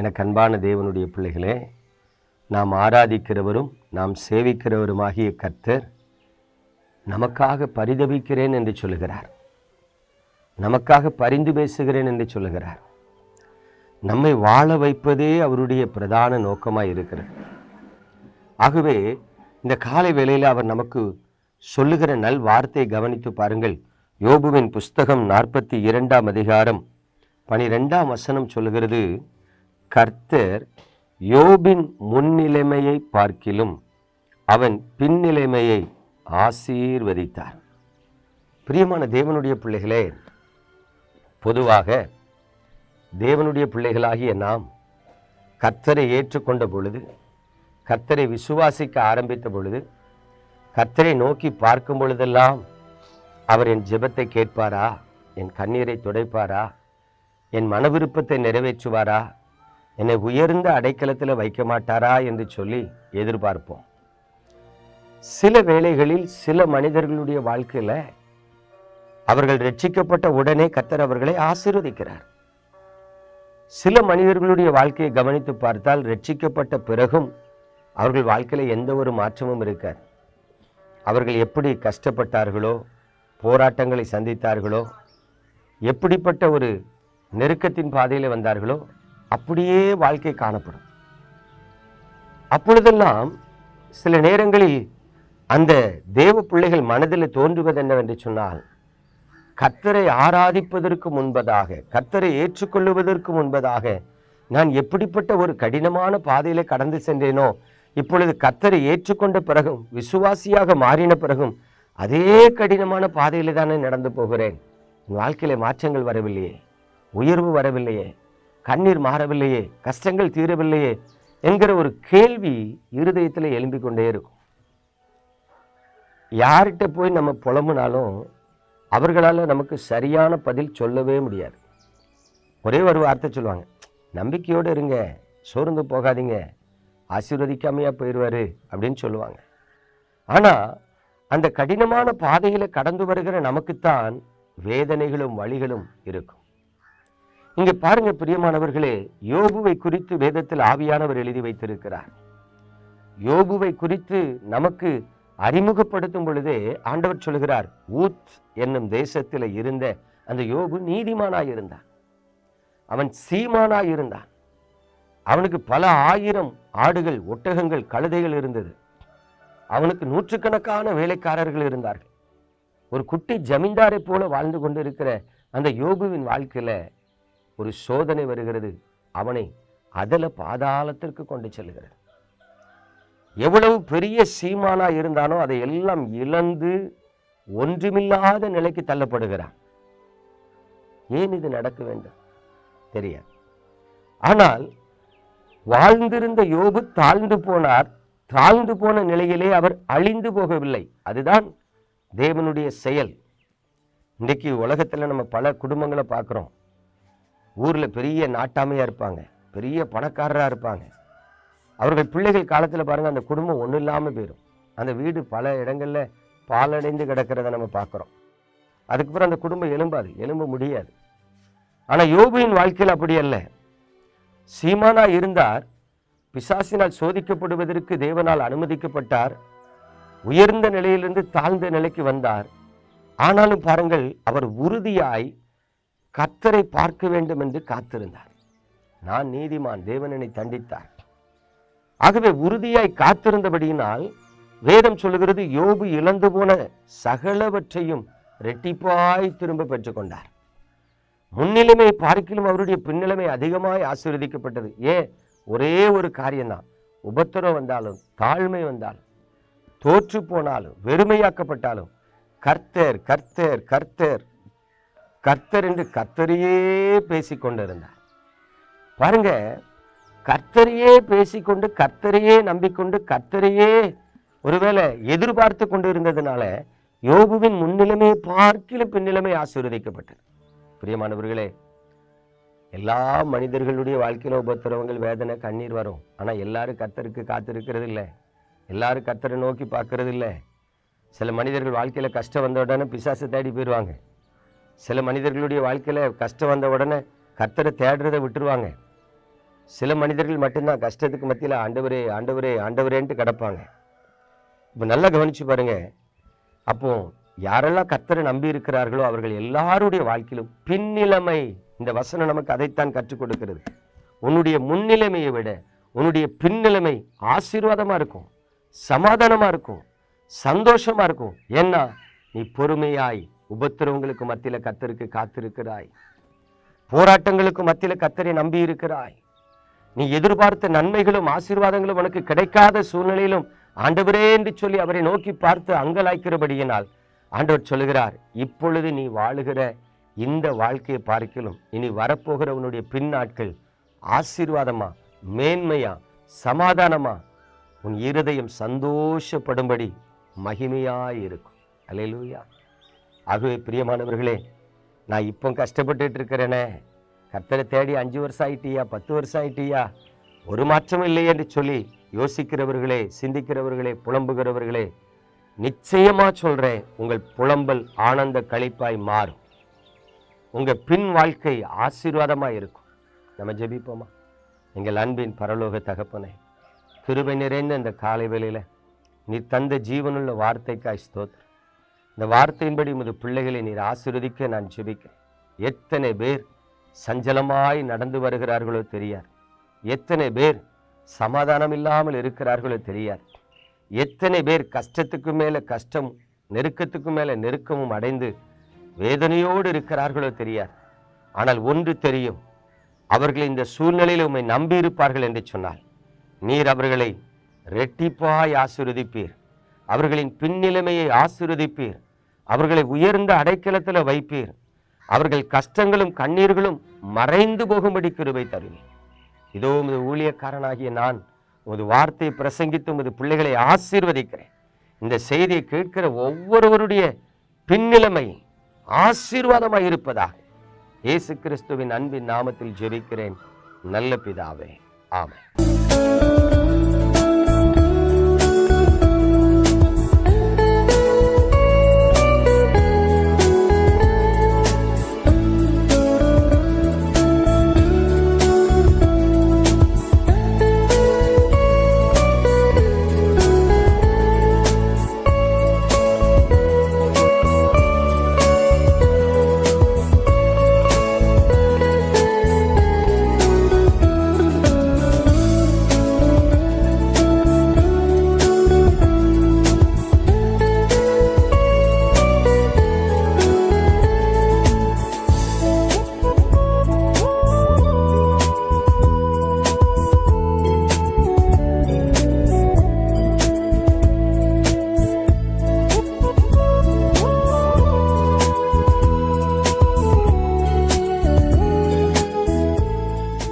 எனக்கு அன்பான தேவனுடைய பிள்ளைகளே நாம் ஆராதிக்கிறவரும் நாம் சேவிக்கிறவருமாகிய கர்த்தர் நமக்காக பரிதவிக்கிறேன் என்று சொல்லுகிறார். நமக்காக பரிந்து பேசுகிறேன் என்று சொல்லுகிறார். நம்மை வாழ வைப்பதே அவருடைய பிரதான நோக்கமாக இருக்கிறது. ஆகவே இந்த காலை வேளையில் அவர் நமக்கு சொல்லுகிற நல் வார்த்தையை கவனித்து பாருங்கள். யோபுவின் புஸ்தகம் நாற்பத்தி இரண்டாம் அதிகாரம் பனிரெண்டாம் வசனம் சொல்லுகிறது கர்த்தர் யோபின் முன்னிலைமையை பார்க்கிலும் அவன் பின்னிலைமையை ஆசீர்வதித்தார். பிரியமான தேவனுடைய பிள்ளைகளே பொதுவாக தேவனுடைய பிள்ளைகளாகிய நாம் கர்த்தரை ஏற்றுக்கொண்ட பொழுது கர்த்தரை விசுவாசிக்க ஆரம்பித்த பொழுது கர்த்தரை நோக்கி பார்க்கும் பொழுதெல்லாம் அவர் என் ஜெபத்தை கேட்பாரா? என் கண்ணீரை துடைப்பாரா? என் மன விருப்பத்தை நிறைவேற்றுவாரா? என்னை உயர்ந்த அடைக்கலத்தில் வைக்க மாட்டாரா என்று சொல்லி எதிர்பார்ப்போம். சில வேளைகளில் சில மனிதர்களுடைய வாழ்க்கையில் அவர்கள் ரட்சிக்கப்பட்ட உடனே கத்தர் அவர்களை ஆசீர்வதிக்கிறார். சில மனிதர்களுடைய வாழ்க்கையை கவனித்து பார்த்தால் ரட்சிக்கப்பட்ட பிறகும் அவர்கள் வாழ்க்கையில் எந்த ஒரு மாற்றமும் இருக்காது. அவர்கள் எப்படி கஷ்டப்பட்டார்களோ போராட்டங்களை சந்தித்தார்களோ எப்படிப்பட்ட ஒரு நெருக்கத்தின் பாதையில் வந்தார்களோ அப்படியே வாழ்க்கை காணப்படும். அப்பொழுதெல்லாம் சில நேரங்களில் அந்த தேவ பிள்ளைகள் மனதில் தோன்றுவது என்னவென்று சொன்னால் கத்தரை ஆராதிப்பதற்கு முன்பதாக கத்தரை ஏற்றுக்கொள்ளுவதற்கு முன்பதாக நான் எப்படிப்பட்ட ஒரு கடினமான பாதையில் கடந்து சென்றேனோ இப்பொழுது கத்தரை ஏற்றுக்கொண்ட பிறகும் விசுவாசியாக மாறின பிறகும் அதே கடினமான பாதையில் தானே நடந்து போகிறேன். என் வாழ்க்கையில மாற்றங்கள் வரவில்லையே உயர்வு வரவில்லையே கண்ணீர் மாறவில்லையே கஷ்டங்கள் தீரவில்லையே என்கிற ஒரு கேள்வி இருதயத்தில் எழும்பிக் கொண்டே இருக்கும். யார்கிட்ட போய் நம்ம புலம்புனாலும் அவர்களால் நமக்கு சரியான பதில் சொல்லவே முடியாது. ஒரே ஒரு வார்த்தை சொல்லுவாங்க நம்பிக்கையோடு இருங்க சோர்ந்து போகாதீங்க ஆசீர்வதிக்காமையாக போயிடுவார் அப்படின்னு சொல்லுவாங்க. ஆனால் அந்த கடினமான பாதையில் கடந்து வருகிற நமக்குத்தான் வேதனைகளும் வழிகளும் இருக்கும். இங்கே பாருங்க பிரியமானவர்களே யோபுவை குறித்து வேதத்தில் ஆவியானவர் எழுதி வைத்திருக்கிறார். யோபுவை குறித்து நமக்கு அறிமுகப்படுத்தும் பொழுதே ஆண்டவர் சொல்கிறார் ஊத் என்னும் தேசத்தில் இருந்த அந்த யோபு நீதிமானாய் இருந்தான். அவன் சீமானாய் இருந்தான். அவனுக்கு பல ஆயிரம் ஆடுகள் ஒட்டகங்கள் கழுதைகள் இருந்தது. அவனுக்கு நூற்றுக்கணக்கான வேலைக்காரர்கள் இருந்தார்கள். ஒரு குட்டி ஜமீன்தாரை போல வாழ்ந்து கொண்டிருக்கிற அந்த யோபுவின் வாழ்க்கையில ஒரு சோதனை வருகிறது. அவனை அதில் பாதாளத்திற்கு கொண்டு செல்கிறது எவ்வளவு பெரிய சீமானா இருந்தானோ அதை எல்லாம் இழந்து ஒன்றுமில்லாத நிலைக்கு தள்ளப்படுகிறான். ஏன் இது நடக்க வேண்டும்? தெரியாது. ஆனால் வாழ்ந்திருந்த யோபு தாழ்ந்து போனார். தாழ்ந்து போன நிலையிலே அவர் அழிந்து போகவில்லை. அதுதான் தேவனுடைய செயல். இன்றைக்கு உலகத்தில் நம்ம பல குடும்பங்களை பார்க்குறோம். ஊரில் பெரிய நாட்டாமையாக இருப்பாங்க. பெரிய பணக்காரராக இருப்பாங்க. அவர்கள் பிள்ளைகள் காலத்தில் பாருங்கள் அந்த குடும்பம் ஒன்றும் இல்லாமல் போயிடும் அந்த வீடு பல இடங்களில் பாலடைந்து கிடக்கிறத நம்ம பார்க்குறோம் அதுக்கப்புறம் அந்த குடும்பம் எலும்பாது எலும்ப முடியாது. ஆனால் யோபுவின் வாழ்க்கையில் அப்படி அல்ல. சீமானா இருந்தார். பிசாசினால் சோதிக்கப்படுவதற்கு தேவனால் அனுமதிக்கப்பட்டார். உயர்ந்த நிலையிலிருந்து தாழ்ந்த நிலைக்கு வந்தார். ஆனாலும் பாருங்கள் அவர் உறுதியாய் கர்த்தரை பார்க்க வேண்டும் என்று காத்திருந்தார். நான் நீதிமான் தேவனனை தண்டித்தார். ஆகவே உறுதியாய் காத்திருந்தபடியினால் வேதம் சொல்லுகிறது யோபு இழந்து போன சகலவற்றையும் ரெட்டிப்பாய் திரும்ப பெற்றுக்கொண்டார். முன்னிலைமை பார்க்கிலும் அவருடைய பின்னிலைமை அதிகமாய் ஆசீர்வதிக்கப்பட்டது. ஏன் ஒரே ஒரு காரியம்தான். உபத்திரம் வந்தாலும் தாழ்மை வந்தாலும் தோற்று போனாலும் வெறுமையாக்கப்பட்டாலும் கர்த்தர் கர்த்தர் கர்த்தர் கர்த்தர் என்று கர்த்தரையே பேசிக்கொண்டிருந்தார். பாருங்க கர்த்தரையே பேசிக்கொண்டு கர்த்தரையே நம்பிக்கொண்டு கர்த்தரையே ஒருவேளை எதிர்பார்த்து கொண்டு இருந்ததுனால யோபுவின் முன்னிலைமையை பார்க்கிலும் பின்னிலைமை ஆசீர்வதிக்கப்பட்டது. பிரியமானவர்களே எல்லா மனிதர்களுடைய வாழ்க்கையில் உபத்திரவங்கள் வேதனை கண்ணீர் வரும். ஆனால் எல்லாரும் கர்த்தருக்கு காத்திருக்கிறது இல்லை எல்லாரும் கர்த்தரை நோக்கி பார்க்கறது இல்லை சில மனிதர்கள் வாழ்க்கையில் கஷ்டம் வந்த உடனே பிசாசை தேடி போயிடுவாங்க சில மனிதர்களுடைய வாழ்க்கையில் கஷ்டம் வந்த உடனே கர்த்தரை தேடுறதை விட்டுருவாங்க. சில மனிதர்கள் மட்டும்தான் கஷ்டத்துக்கு மத்தியில் ஆண்டவரே ஆண்டவரே ஆண்டவரேன்ட்டு கிடப்பாங்க. இப்போ நல்லா கவனிச்சு பாருங்கள் அப்போ யாரெல்லாம் கர்த்தரை நம்பி இருக்கிறார்களோ அவர்கள் எல்லாருடைய வாழ்க்கையிலும் பின்னிலைமை இந்த வசனம் நமக்கு அதைத்தான் கற்றுக் கொடுக்கிறது. உன்னுடைய முன்னிலைமையை விட உன்னுடைய பின்னிலைமை ஆசீர்வாதமாக இருக்கும் சமாதானமாக இருக்கும் சந்தோஷமாக இருக்கும். ஏன்னா நீ பொறுமையாய் உபத்திரவங்களுக்கு மத்தியில கத்தருக்கு காத்திருக்கிறாய். போராட்டங்களுக்கு மத்தியில கத்தரை நம்பி இருக்கிறாய் நீ எதிர்பார்த்த நன்மைகளும் ஆசீர்வாதங்களும் உனக்கு கிடைக்காத சூழ்நிலையிலும் ஆண்டவரே என்று சொல்லி அவரை நோக்கி பார்த்து அங்கலாய்க்கிறபடியினால் ஆண்டவர் சொல்லுகிறார் இப்பொழுது நீ வாழுகிற இந்த வாழ்க்கையை பார்க்கிலும் இனி வரப்போகிற உன்னுடைய பின் நாட்கள் ஆசீர்வாதமா மேன்மையா சமாதானமா? உன் இருதயம் சந்தோஷப்படும்படி மகிமையாய் இருக்கும். அல்லேலூயா. ஆகவே பிரியமானவர்களே நான் இப்போ கஷ்டப்பட்டுட்டு இருக்கிறேனே கர்த்தரை தேடி அஞ்சு வருஷம் ஆயிட்டியா பத்து வருஷம் ஆயிட்டியா ஒரு மாற்றம் இல்லை என்று சொல்லி யோசிக்கிறவர்களே சிந்திக்கிறவர்களே புலம்புகிறவர்களே நிச்சயமா சொல்றேன் உங்கள் புலம்பல் ஆனந்த களிப்பாய் மாறும். உங்க பின் வாழ்க்கை ஆசீர்வாதமா இருக்கும். நம்ம ஜெபிப்போமா? எங்கள் அன்பின் பரலோக தகப்பனே கிருபை நிறைந்த இந்த காலை வேளையில் நீ தந்த ஜீவனுள்ள வார்த்தைக்காய் ஸ்தோத்திரம். இந்த வார்த்தையின்படி உமது பிள்ளைகளை நீர் ஆசிர்வதிக்க நான் ஜெபிக்கிறேன். எத்தனை பேர் சஞ்சலமாய் நடந்து வருகிறார்களோ தெரியாது. எத்தனை பேர் சமாதானம் இல்லாமல் இருக்கிறார்களோ தெரியாது. எத்தனை பேர் கஷ்டத்துக்கு மேலே கஷ்டம் நெருக்கத்துக்கு மேலே நெருக்கமும் அடைந்து வேதனையோடு இருக்கிறார்களோ தெரியாது. ஆனால் ஒன்று தெரியும். அவர்கள் இந்த சூழ்நிலையில் உண்மை நம்பியிருப்பார்கள் என்று சொன்னால் நீர் அவர்களை ரெட்டிப்பாய் ஆசிர்வதிப்பீர். அவர்களின் பின்னிலைமையை ஆசீர்வதிப்பீர். அவர்களை உயர்ந்த அடைக்கலத்தில் வைப்பீர். அவர்கள் கஷ்டங்களும் கண்ணீர்களும் மறைந்து போகும்படி கிருபை தருவீர். இதோ உமது ஊழியக்காரனாகிய நான் உமது வார்த்தையை பிரசங்கித்து உமது பிள்ளைகளை ஆசீர்வதிக்கிறேன். இந்த செய்தியை கேட்கிற ஒவ்வொருவருடைய பின்னிலைமை ஆசீர்வாதமாய் இருப்பதாக இயேசு கிறிஸ்துவின் அன்பின் நாமத்தில் ஜெபிக்கிறேன். நல்ல பிதாவே. ஆமாம்